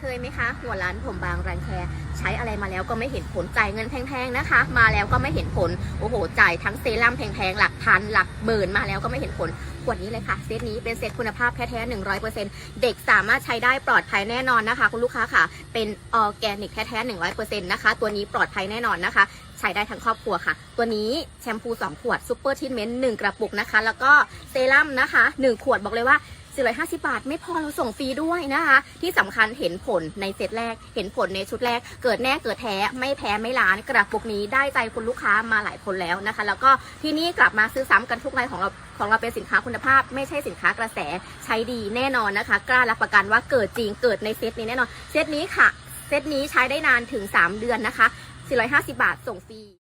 เคยไหมคะหัวล้านผมบางรังแคใช้อะไรมาแล้วก็ไม่เห็นผลจ่ายเงินแพงๆนะคะ มาแล้วก็ไม่เห็นผลโอ้โหจ่ายทั้งเซรั่มแพงๆหลักพันหลักเบิร์นมาแล้วก็ไม่เห็นผลขวดนี้เลยค่ะเซตนี้เป็นเซตคุณภาพแท้ๆ100%เเด็กสามารถใช้ได้ปลอดภัยแน่นอนนะคะ คุณลูกค้าค่ะ เป็นออร์แกนิกแท้ๆ100%นะคะ ตัวนี้ปลอดภัยแน่นอนนะคะ ใช้ได้ทั้งครอบครัวค่ะ ตัวนี้แชมพู2ขวดซูเปอร์ทิทเมนต์1กระปุกนะคะ แล้วก็เซรั่มนะคะ1ขวดบอกเลยว่า 450 บาท ไม่พอเราส่งฟรีด้วยนะคะ ที่สำคัญเห็นผลในเซตแรก เห็นผลในชุดแรก เกิดแน่เกิดแท้ไม่แพ้ไม่ล้านกระปุกนี้ได้ใจคุณลูกค้ามาหลายคนแล้วนะคะ แล้วก็ที่นี่กลับมาซื้อซ้ำกันทุกรายของเราของเราเป็นสินค้าคุณภาพ ไม่ใช่สินค้ากระแสใช้ดีแน่นอนนะคะ กล้ารับประกันว่าเกิดจริงเกิดในเซตนี้แน่นอนเซตนี้ค่ะเซตนี้ใช้ได้นานถึง 3 เดือนนะคะ 450 บาทส่งฟรี